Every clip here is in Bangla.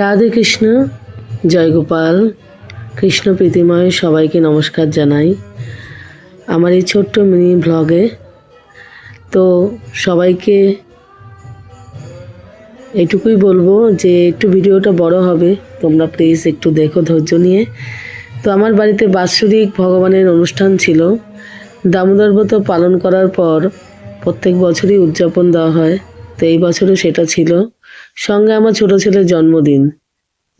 রাধে কৃষ্ণ জয় গোপাল। কৃষ্ণ প্রীতিময়, সবাইকে নমস্কার জানাই। আমার এই ছোট্ট মিনি ব্লগে তো সবাইকে এটুকুই বলব যে, একটু ভিডিওটা বড় হবে। তোমরা প্লিজ একটু দেখো ধৈর্য নিয়ে। তো আমার বাড়িতে বাৎসরিক ভগবানের অনুষ্ঠান ছিল। দামোদর ব্রত পালন করার পর প্রত্যেক বছরই উদযাপন দেওয়া হয়। তো এই বছরও সেটা ছিল। সঙ্গে আমার ছোট ছেলের জন্মদিন।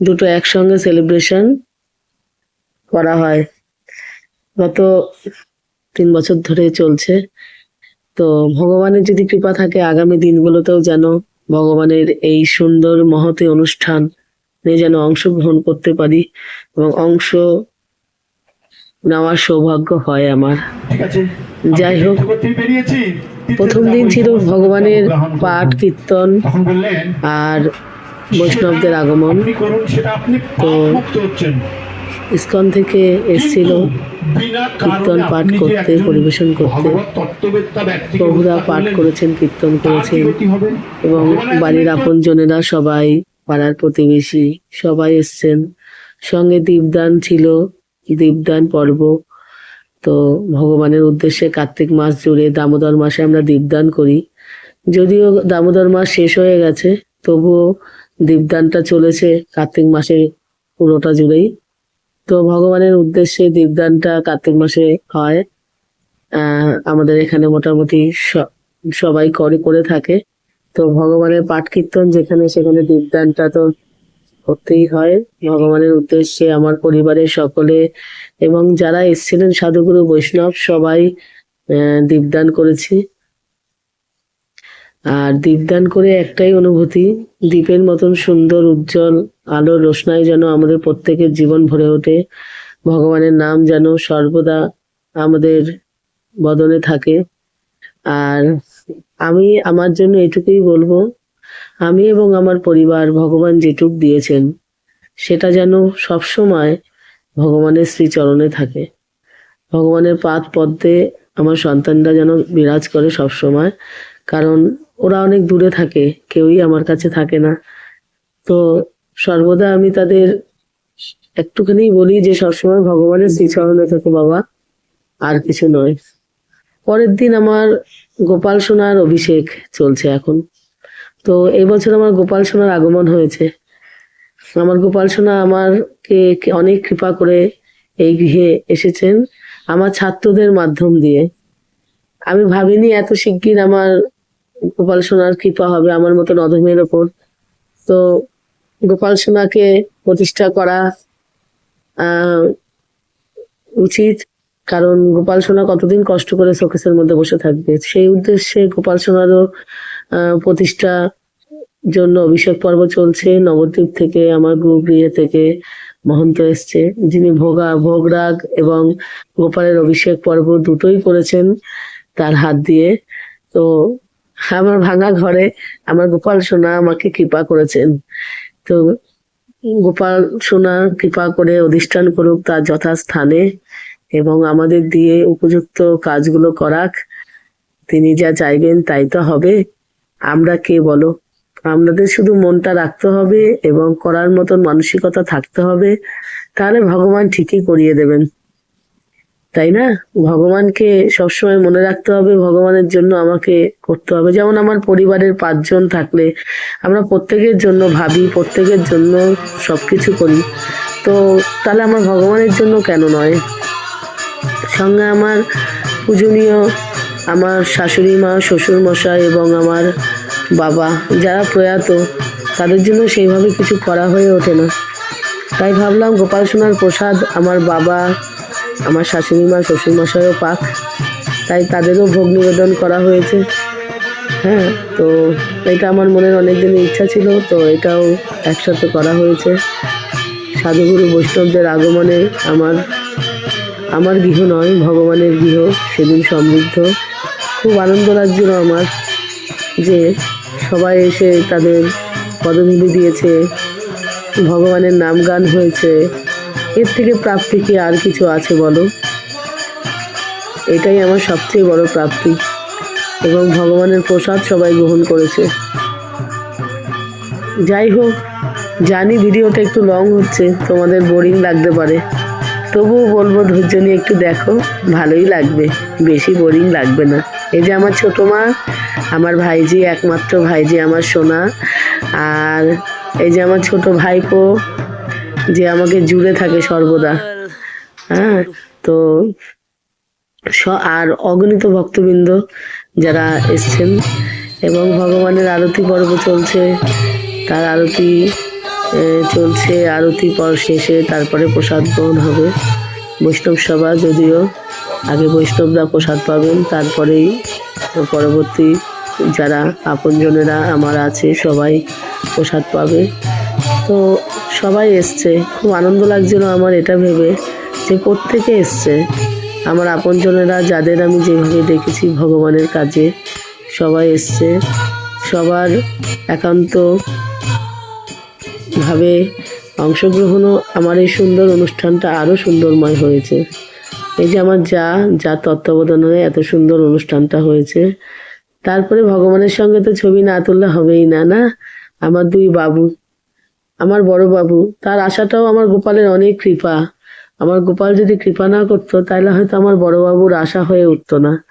দুটো একসঙ্গে সেলিব্রেশন করা হয়। গত তিন বছর ধরে চলছে। তো ভগবানের যদি কৃপা থাকে, আগামী দিনগুলোতেও যেন ভগবানের এই সুন্দর মহতে অনুষ্ঠান যেন অংশগ্রহণ করতে পারি এবং অংশ নেওয়ার সৌভাগ্য হয় আমার। যাই হোক, প্রথম দিন ছিল ভগবানের পাঠ কীর্তন আর বৈষ্ণবদের আগমন। তো- ইস্কন থেকে এসেছিল কীর্তন পাঠ করতে, পরিবেশন করতে। প্রভুরা পাঠ করেছেন কীর্তন করেছেন এবং বাড়ির আপনজনেরা সবাই পাড়ার প্রতিবেশী সবাই এসছেন। সঙ্গে দীপদান ছিল। দীপদান পর্ব, তো ভগবানের উদ্দেশ্যে কার্তিক মাস জুড়ে দামোদর মাসে আমরা দীপদান করি। যদিও দামোদর মাস শেষ হয়ে গেছে, তবুও দীপদানটা চলেছে কার্তিক মাসে পুরোটা জুড়েই। তো ভগবানের উদ্দেশ্যে দীপদানটা কার্তিক মাসে হয়। আমাদের এখানে মোটামুটি সবাই করে করে থাকে। তো ভগবানের পাঠ কীর্তন যেখানে সেখানে দীপদানটা তো করতেই হয়। ভগবানের উদ্দেশ্যে আমার পরিবারের সকলে এবং যারা এসেছিলেন সাধুগুরু বৈষ্ণব, সবাই দীপদান করেছি। আর দীপদান করে একটাই অনুভূতি, দীপের মতন সুন্দর, উজ্জ্বল আলোর রোশনাই যেন আমাদের প্রত্যেকের জীবন ভরে ওঠে। ভগবানের নাম যেন সর্বদা আমাদের বদনে থাকে। আর আমি, আমার জন্য এটুকুই বলব আমি এবং আমার পরিবার ভগবান যেটুক দিয়েছেন, সেটা যেন সবসময় ভগবানের শ্রীচরণে থাকে। ভগবানের পাদ পদ্মে আমার সন্তানরা যেন বিরাজ করে সবসময়, কারণ ওরা অনেক দূরে থাকে, কেউই আমার কাছে থাকে না। তো সর্বদা আমি তাদের একটুখানি বলি যে, সবসময় ভগবানের শ্রীচরণে থাকে বাবা, আর কিছু নয়। পরের দিন আমার গোপাল সোনার অভিষেক চলছে এখন। তো এবছর আমার গোপাল সোনার আগমন হয়েছে। আমার গোপাল সোনা আমারকে অনেক কৃপা করে এই গৃহে এসেছেন আমার ছাত্রদের মাধ্যম দিয়ে। আমি ভাবিনি এত শিগগির আমার গোপাল সোনার কৃপা হবে আমার মতন অধমের ওপর। তো গোপাল সোনাকে প্রতিষ্ঠা করা উচিত। কারণ গোপাল সোনা কতদিন কষ্ট করে শোকেসের মধ্যে বসে থাকবে? সেই উদ্দেশ্যে গোপাল সোনারও প্রতিষ্ঠা জন্য অভিষেক পর্ব চলছে। নবদ্বীপ থেকে আমার গ্রুপ গৃহে থেকে মহন্ত এসছে। যিনি ভোগা, ভোগরাগ এবং গোপালের অভিষেক পর্ব দুটোই করেছেন তার হাত দিয়ে। তো আমার ভাঙা ঘরে আমার গোপাল সোনা আমাকে কৃপা করেছেন। তো গোপাল সোনা কৃপা করে অধিষ্ঠান করুক তার যথাস্থানে এবং আমাদের দিয়ে উপযুক্ত কাজগুলো করাক। তিনি যা চাইবেন তাই তো হবে। আমরা কে বলো? আমাদের শুধু মনটা রাখতে হবে এবং করার মতন মানসিকতা থাকতে হবে। তাহলে ভগবান ঠিকই করিয়ে দেবেন। তাই না? ভগবানকে সবসময় মনে রাখতে হবে, ভগবানের জন্য আমাকে করতে হবে। যেমন আমার পরিবারের পাঁচজন থাকলে আমরা প্রত্যেকের জন্য ভাবি, প্রত্যেকের জন্য সবকিছু করি। তো তাহলে আমার ভগবানের জন্য কেন নয়? সঙ্গে আমার পূজনীয় আমার শাশুড়ি মা, শ্বশুর মশাই এবং আমার বাবা, যারা প্রয়াত, তাদের জন্য সেইভাবে কিছু করা হয়ে ওঠে না। তাই ভাবলাম গোপাল সোনার প্রসাদ আমার বাবা, আমার শাশুড়ি মা, শ্বশুর মশাইও পাক। তাই তাদেরও ভোগ নিবেদন করা হয়েছে। হ্যাঁ তো এটা আমার মনের অনেক দিনের ইচ্ছা ছিল, তো এটাও একসাথে করা হয়েছে। সাধুগুরু বৈষ্ণবদের আগমনে আমার আমার গৃহ নয়, ভগবানের গৃহ, সেদিন সমৃদ্ধ। খুব আনন্দ লাগছিল আমার যে সবাই এসে তাদের পদধূলি দিয়েছে, ভগবানের নাম গান হয়েছে। এর থেকে প্রাপ্তি কি আর কিছু আছে বলো? এটাই আমার সবচেয়ে বড় প্রাপ্তি। এবং ভগবানের প্রসাদ সবাই গ্রহণ করেছে। যাই হোক, জানি ভিডিওটা একটু লং হচ্ছে, তোমাদের বোরিং লাগতে পারে। তবুও বলব, ধৈর্য নিয়ে একটু দেখো, ভালোই লাগবে, বেশি বোরিং লাগবে না। এই যে আমার ছোট মা, আমার ভাইজি, একমাত্র ভাইজি, আমার সোনা, আর এই যে আমার ছোট ভাইপো, যে আমাকে জুড়ে থাকে সর্বদা। হ্যাঁ তো আর অগণিত ভক্তবৃন্দ যারা এসছেন, এবং ভগবানের আরতি পর্ব চলছে, তার আরতি চলছে, আরতি পর শেষে তারপরে প্রসাদ গ্রহণ হবে। বৈষ্ণব সভা, যদিও আগে বৈষ্ণবরা প্রসাদ পাবেন, তারপরেই পরবর্তী যারা আপনজনেরা আমার আছে, সবাই প্রসাদ পাবে। তো সবাই এসছে, খুব আনন্দ লাগছিল আমার এটা ভেবে যে প্রত্যেকে এসছে। আমার আপনজনেরা, যাদের আমি যেভাবে দেখেছি ভগবানের কাজে, সবাই এসছে। সবার একান্ত ভাবে অংশগ্রহণও আমার এই সুন্দর অনুষ্ঠানটা আরও সুন্দরময় হয়েছে। এই যে আমার যা যা তত্ত্বাবধানে এত সুন্দর অনুষ্ঠানটা হয়েছে। তারপরে ভগবানের সঙ্গে তো ছবি না তুললে হবেই না না? আমার দুই বাবু, আমার বড় বাবু, তার আশাটাও আমার গোপালের অনেক কৃপা। আমার গোপাল যদি কৃপা না করতো তাহলে হয়তো আমার বড় বাবুর আশা হয়ে উঠতো না।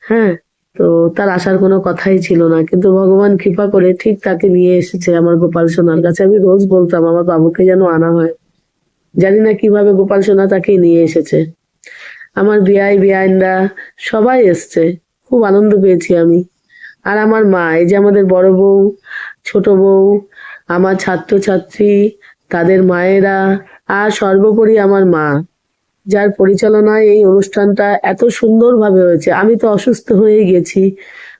হ্যাঁ তো তার আসার কোনো কথাই ছিল না। কিন্তু ভগবান কৃপা করে ঠিক তাকে নিয়ে এসেছে আমার গোপাল সোনার কাছে। আমি রোজ বলতাম, আমার বাবুকে যেন আনা হয়। জানি না কীভাবে গোপাল সোনা তাকে নিয়ে এসেছে। আমার বিয়াই বিয়াইনরা সবাই এসছে। খুব আনন্দ পেয়েছি আমি। আর আমার মা, এই যে আমাদের বড় বউ, ছোট বউ, আমার ছাত্রছাত্রী, তাদের মায়েরা, আর সর্বোপরি আমার মা। যার পরিচালনায় এই অনুষ্ঠানটা এত সুন্দরভাবে হয়েছে। আমি তো অসুস্থ হয়ে গেছি।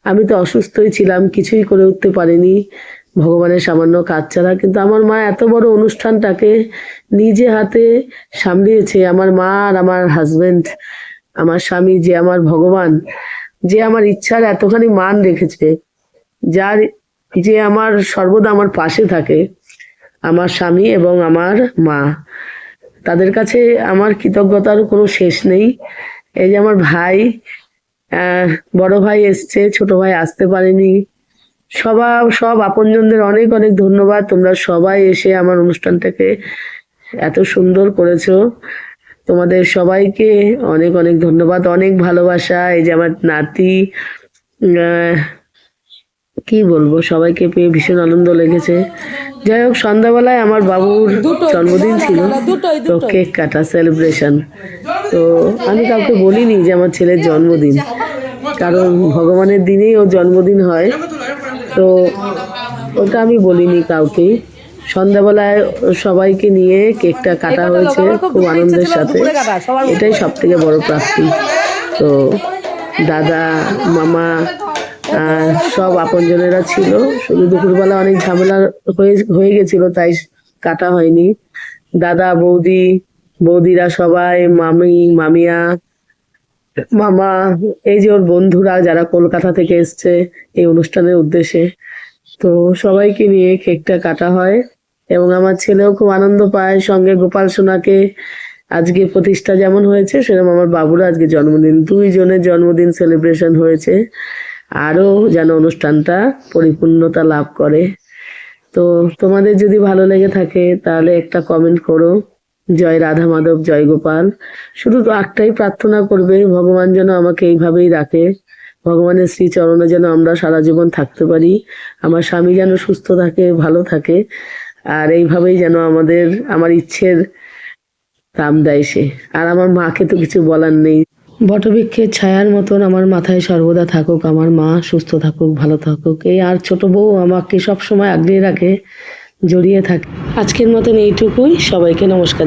আমি তো অসুস্থই ছিলাম, কিছুই করে উঠতে পারিনি। ভগবানের সামান্য কাজ ছাড়া। কিন্তু আমার মা এত বড় অনুষ্ঠানটাকে নিজে হাতে সামলিয়েছে। আমার মা আর আমার হাজবেন্ড আমার স্বামী যে আমার ভগবান, যে আমার ইচ্ছার এতখানি মান রেখেছে, যার যে আমার সর্বদা আমার পাশে থাকে, আমার স্বামী এবং আমার মা। তাদের কাছে আমার কৃতজ্ঞতার কোনো শেষ নেই। এই যে আমার ভাই বড় ভাই এসছে, ছোট ভাই আসতে পারেনি। সবা, সব আপনজনদের অনেক অনেক ধন্যবাদ। তোমরা সবাই এসে আমার অনুষ্ঠানটাকে এত সুন্দর করেছ। তোমাদের সবাইকে অনেক অনেক ধন্যবাদ, অনেক ভালোবাসা। এই যে আমার নাতি কি বলব সবাইকে পেয়ে ভীষণ আনন্দ লেগেছে। যাই হোক সন্ধ্যাবেলায় আমার বাবুর জন্মদিন ছিল। তো কেক কাটা সেলিব্রেশন তো আমি কাউকে বলিনি যে আমার ছেলের জন্মদিন। কারণ ভগবানের দিনেই ওর জন্মদিন হয়। তো ওটা আমি বলিনি কাউকে সন্ধ্যাবেলায় সবাইকে নিয়ে কেকটা কাটা হয়েছে খুব আনন্দের সাথে। এটাই সব থেকে বড় প্রাপ্তি। তো দাদা মামা আর সব আপনজনেরা ছিল। শুধু দুপুরবেলা অনেক ঝামেলা হয়ে হয়ে গেছিল, তাই কাটা হয়নি। দাদা, বৌদি, বৌদিরা সবাই, মামি, মামিয়া, মামা, এই যে ওর বন্ধুরা যারা কলকাতা থেকে এসছে এই অনুষ্ঠানের উদ্দেশ্যে। তো সবাইকে নিয়ে কেকটা কাটা হয় এবং আমার ছেলেও খুব আনন্দ পায়। সঙ্গে গোপাল সোনাকে আজকে প্রতিষ্ঠা যেমন হয়েছে, সেরকম আমার বাবুর আজকে জন্মদিন। দুইজনের জন্মদিন সেলিব্রেশন হয়েছে। আরও যেন অনুষ্ঠানটা পরিপূর্ণতা লাভ করে। তো তোমাদের যদি ভালো লেগে থাকে, তাহলে একটা কমেন্ট করো। জয় রাধা মাধব, জয় গোপাল। শুধু একটাই প্রার্থনা করবে, ভগবান যেন আমাকে এইভাবেই রাখে। ভগবানের শ্রী চরণে যেন আমরা সারা জীবন থাকতে পারি। আমার স্বামী যেন সুস্থ থাকে, ভালো থাকে, আর এইভাবেই যেন আমাদের, আমার ইচ্ছের দাম দেয় সে। আর আমার মাকে তো কিছু বলার নেই। বটবৃক্ষের ছায়ার মতন আমার মাথায় সর্বদা থাকুক, আমার মা সুস্থ থাকুক, ভালো থাকুক। এই আর ছোট বউ আমাকে সবসময় আগলে রাখে, জড়িয়ে থাকে। আজকের মতন এইটুকুই। সবাইকে নমস্কার।